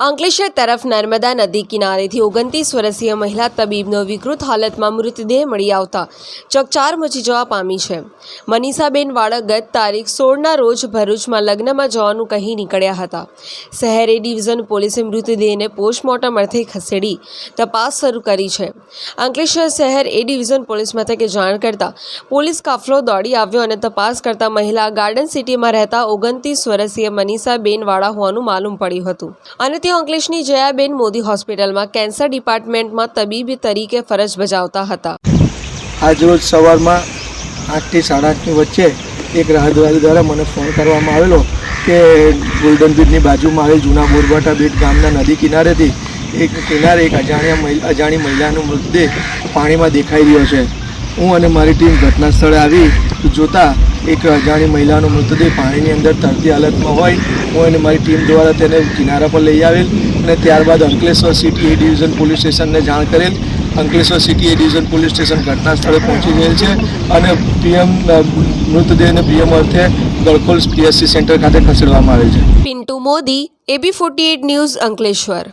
અંકલેશ્વર તરફ નર્મદા નદી કિનારેથી ઓગણત્રીસ વર્ષીય મહિલા તબીબનો વિકૃત હાલતમાં મૃતદેહ મળી આવતા ચકચાર મચી જવા પામી છે. મનીષાબેન વાળા ગત તારીખ સોળના રોજ ભરૂચમાં લગ્નમાં જવાનું કહી નીકળ્યા હતા. શહેર ડિવિઝન પોલીસે મૃતદેહને પોસ્ટમોર્ટમ અર્થે ખસેડી તપાસ શરૂ કરી છે. અંકલેશ્વર શહેર એ ડિવિઝન પોલીસ મથકે જાણ કરતા પોલીસ કાફલો દોડી આવ્યો અને તપાસ કરતા મહિલા ગાર્ડન સિટીમાં રહેતા ઓગણત્રીસ વર્ષીય મનીષાબેન વાળા હોવાનું માલુમ પડ્યું હતું. અને તેઓ અંકલેશની જયાબેન મોદી હોસ્પિટલમાં કેન્સર ડિપાર્ટમેન્ટમાં તબીબ તરીકે ફરજ બજાવતા હતા. આજરોજ સવારમાં આઠથી સાડા આઠની વચ્ચે એક રાહદારી દ્વારા મને ફોન કરવામાં આવેલો કે ગોલ્ડન બ્રિજની બાજુમાં આવેલ જૂના બોરબાટા બેટ ગામના નદી કિનારેથી એક કિનારે એક અજાણ્યા અજાણી મહિલાનો મૃતદેહ પાણીમાં દેખાઈ રહ્યો છે. હું અને મારી ટીમ ઘટના સ્થળે આવી જોતા એક અજાણી મહિલાનો મૃતદેહ પાણીની અંદર તરતી હાલતમાં હોય, હું અને મારી ટીમ દ્વારા તેને કિનારા પર લઈ આવેલ અને ત્યારબાદ Ankleshwar city A division police સ્ટેશનને જાણ કરેલ. Ankleshwar city A division police station ઘટના સ્થળે પહોંચી ગયેલ છે અને પીએમ મૃતદેહને પીએમ અર્થે ગળકોલ પીએસસી સેન્ટર ખાતે ખસેડવામાં આવેલ છે. Pintu Modi, AB forty news Ankleshwar.